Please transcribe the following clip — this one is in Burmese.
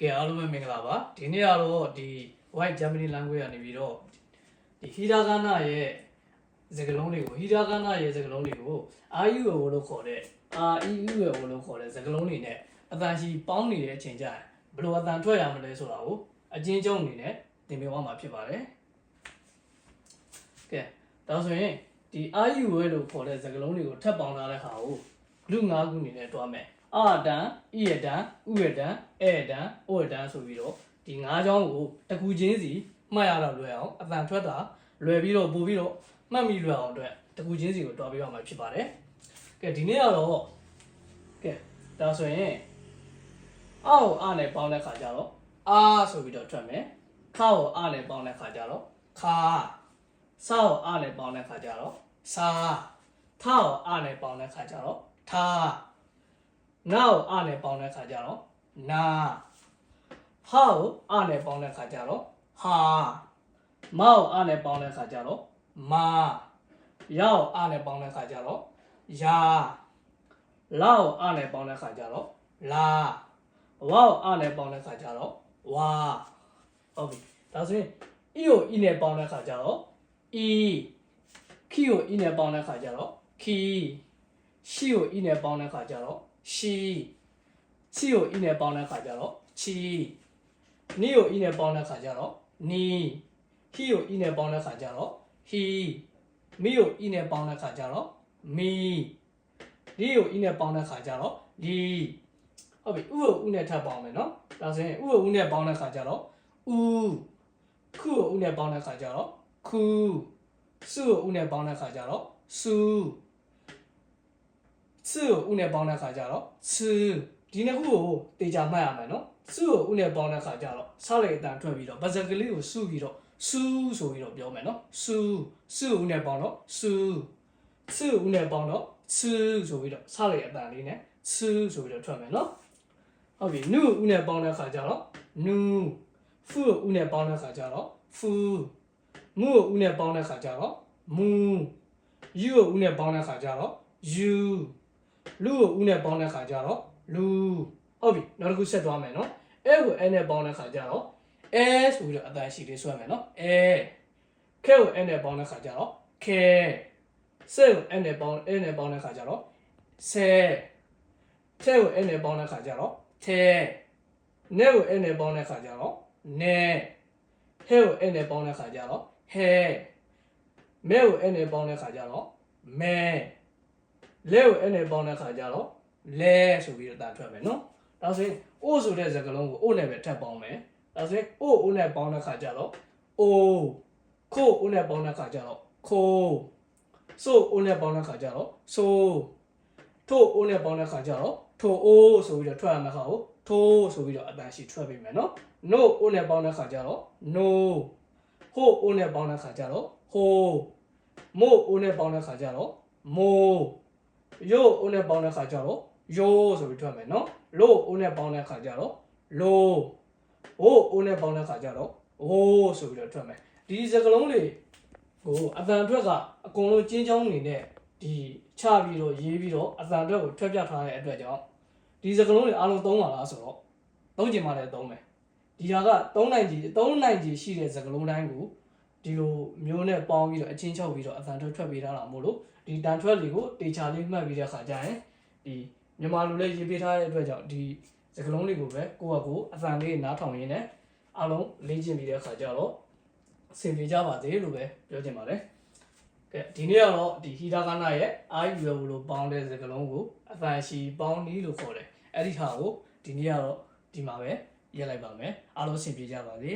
ကဲအားလုံးပဲမင်္ဂလာပါဒီနေ့ကတော့ဒီ white germany language ကနေပြီးတော့ဒီ hiragana ရဲ့စကားလုံးတွေကို hiragana ရဲ့စကားလုံးတွေကို IU လို့ခေါ်တဲ့ REU လို့ခေါ်တဲ့စကားလုံးတွေနဲ့အတန်ရှိပေါင်းနေတဲ့အချိန်ကျရင်ဘယ်လိုအတန်ထွက်ရမလဲဆိုတာကိုအချင်းချင်းအနေနဲ့သင်ပြသွားမှာဖြစ်ပါတယ်ကဲဒါဆိုရင်ဒီ IU လို့ခေါ်တဲ့စကားလုံးတွေကိုထပ်ပေါင်းထားတဲ့ခါကိုလူ၅ခုအနေနဲ့တွားမယ် အာတန်ဤရတန်ဥရတန်အဲတန်ဩရတန်ဆိုပြီးတော့ဒီ၅ချောင်းကိုတစ်ခုချင်းစီမှတ်ရတော့လွယ်အောင်အတန်ထွက်တာလွယ်ပြီးတော့ပို့ပြီးတော့မှတ်မိလွယ်အောင်အတွက်တစ်ခုချင်းစီကိုတွားပေးရမှာဖြစ်ပါတယ်ကဲဒီနေ့ကတော့ကဲဒါဆိုရင်အောက်အာနဲ့ပေါင်းတဲ့ခါကျတော့အာဆိုပြီးတော့ထွက်မယ်ခါကိုအာနဲ့ပေါင်းတဲ့ခါကျတော့ခါဆောက်အာနဲ့ပေါင်းတဲ့ခါကျတော့စာထောက်အာနဲ့ပေါင်းတဲ့ခါကျတော့ထား နောက်အနဲ့ပေါင်းတဲ့ခါကျတော့နာဟောက်အနဲ့ပေါင်းတဲ့ခါကျတော့ဟာမောက်အနဲ့ပေါင်းတဲ့ခါကျတော့မာရောက်အနဲ့ပေါင်းတဲ့ခါကျတော့ယာလောက်အနဲ့ပေါင်းတဲ့ခါကျတော့လာဝေါအနဲ့ပေါင်းတဲ့ခါကျတော့ဝါဟုတ်ပြီဒါဆိုရင်အီကိုအီနဲ့ပေါင်းတဲ့ခါကျတော့အီခီကိုအီနဲ့ပေါင်းတဲ့ခါကျတော့ခီရှိကိုအီနဲ့ပေါင်းတဲ့ခါကျတော့ ရှိချီကိုအီနဲ့ပေါင်းတဲ့ခါကျတော့ချီနီကိုအီနဲ့ပေါင်းတဲ့ခါကျတော့နီဟီကိုအီနဲ့ပေါင်းတဲ့ခါကျတော့ဟီမီကိုအီနဲ့ပေါင်းတဲ့ခါကျတော့မီဒီကိုအီနဲ့ပေါင်းတဲ့ခါကျတော့ဒီဟုတ်ပြီဥကိုဥနဲ့ထပ်ပေါင်းမယ်နော်ဒါဆိုရင်ဥကိုဥနဲ့ပေါင်းတဲ့ခါကျတော့ဥခုကိုဥနဲ့ပေါင်းတဲ့ခါကျတော့ခုစုကိုဥနဲ့ပေါင်းတဲ့ခါကျတော့စု စုကိုဥနဲ့ပေါင်းတဲ့ခါကျတော့စုဒီနှစ်ခုကိုတေချာမှတ်ရမယ်နော်စုကိုဥနဲ့ပေါင်းတဲ့ခါကျတော့ဆောက်လေအတန်ထွက်ပြီးတော့ပါဇက်ကလေးကိုစုပြီးတော့စုဆိုပြီးတော့ပြောမယ်နော်စုစုဥနဲ့ပေါင်းတော့စုစုဥနဲ့ပေါင်းတော့စုဆိုပြီးတော့ဆောက်လေအတန်လေးနဲ့စုဆိုပြီးတော့ထွက်မယ်နော်ဟုတ်ပြီနုဥနဲ့ပေါင်းတဲ့ခါကျတော့နုဖုကိုဥနဲ့ပေါင်းတဲ့ခါကျတော့ဖူမုကိုဥနဲ့ပေါင်းတဲ့ခါကျတော့မူယူကိုဥနဲ့ပေါင်းတဲ့ခါကျတော့ယူ လူကိုဦးနဲ့ပေါင်းတဲ့ခါကျတော့လူဟုတ်ပြီနောက်တစ်ခုဆက်သွားမယ်နော်အဲကိုအဲနဲ့ပေါင်းတဲ့ခါကျတော့အဲဆိုပြီးတော့အတန်ရှိလေးဆွဲမယ်နော်အဲခဲကိုအဲနဲ့ပေါင်းတဲ့ခါကျတော့ခဲဆဲကိုအဲနဲ့ပေါင်းအဲနဲ့ပေါင်းတဲ့ခါကျတော့ဆဲထဲကိုအဲနဲ့ပေါင်းတဲ့ခါကျတော့ထဲနဲကိုအဲနဲ့ပေါင်းတဲ့ခါကျတော့နဲဟဲကိုအဲနဲ့ပေါင်းတဲ့ခါကျတော့ဟဲမဲကိုအဲနဲ့ပေါင်းတဲ့ခါကျတော့မဲ လဲကိုအဲ့နဲ့ပေါင်းတဲ့ခါကျတော့လဲဆိုပြီးတော့တာထွက်မယ်နော်ဒါဆိုရင်အိုးဆိုတဲ့စကားလုံးကိုအိုးနဲ့ပဲထပ်ပေါင်းမယ်ဒါဆိုရင်အိုးအိုးနဲ့ပေါင်းတဲ့ခါကျတော့အိုးခိုးအိုးနဲ့ပေါင်းတဲ့ခါကျတော့ခိုးဆိုအိုးနဲ့ပေါင်းတဲ့ခါကျတော့ဆိုထို့အိုးနဲ့ပေါင်းတဲ့ခါကျတော့ထို့အိုးဆိုပြီးတော့ထွက်ရမယ့်ခါကိုထိုးဆိုပြီးတော့အတန်ရှိထွက်ပေးမယ်နော် no အိုးနဲ့ပေါင်းတဲ့ခါကျတော့ no ဟိုးအိုးနဲ့ပေါင်းတဲ့ခါကျတော့ဟိုးမို့အိုးနဲ့ပေါင်းတဲ့ခါကျတော့မိုး ရို့ဦးနဲ့ပေါင်းတဲ့ခါကျတော့ယိုးဆိုပြီးထွက်မယ်နော်လို့ဦးနဲ့ပေါင်းတဲ့ခါကျတော့လိုဟိုးဦးနဲ့ပေါင်းတဲ့ခါကျတော့ဟိုးဆိုပြီးတော့ထွက်မယ်ဒီစကလုံးလေးကိုအတန်အတွက်ကအကုန်လုံးကျင်းချောင်းနေနဲ့ဒီချပြီးတော့ရေးပြီးတော့အတန်အတွက်ကိုထွက်ပြထားတဲ့အတွက်ကြောင့်ဒီစကလုံးတွေအားလုံးသုံးပါလားဆိုတော့သုံးချင်မှလည်းသုံးမယ်ဒီဟာက3နိုင်ကြီး3နိုင်ကြီးရှိတဲ့စကလုံးတိုင်းကို ဒီလိုမျိုးနဲ့ပေါင်းပြီးတော့အချင်းချုပ်ပြီးတော့အတန်ထွက်ထွက်ပေးထားတာမို့လို့ဒီတန်ထွက်လေးကိုတေချာလေးမှတ်ပြီးတဲ့ခါကျရင်ဒီမြန်မာလူလေးရေးပေးထားတဲ့အတွက်ကြောင့်ဒီစကလုံးလေးကိုပဲကိုယ့်ဟာကိုယ်အသံလေးနားထောင်ရင်းနဲ့အားလုံးလေ့ကျင့်ပြီးတဲ့ခါကျတော့အဆင်ပြေကြပါသေးလို့ပဲပြောချင်ပါတယ်ကဲဒီနေ့ကတော့ဒီဟီတာကနာရဲ့ IUL လို့ပေါင်းတဲ့စကလုံးကိုအသံရှိပေါင်းနီးလို့ခေါ်တယ်အဲ့ဒီဟာကိုဒီနေ့ကတော့ဒီမှာပဲရက်လိုက်ပါမယ်အားလုံးအဆင်ပြေကြပါစေ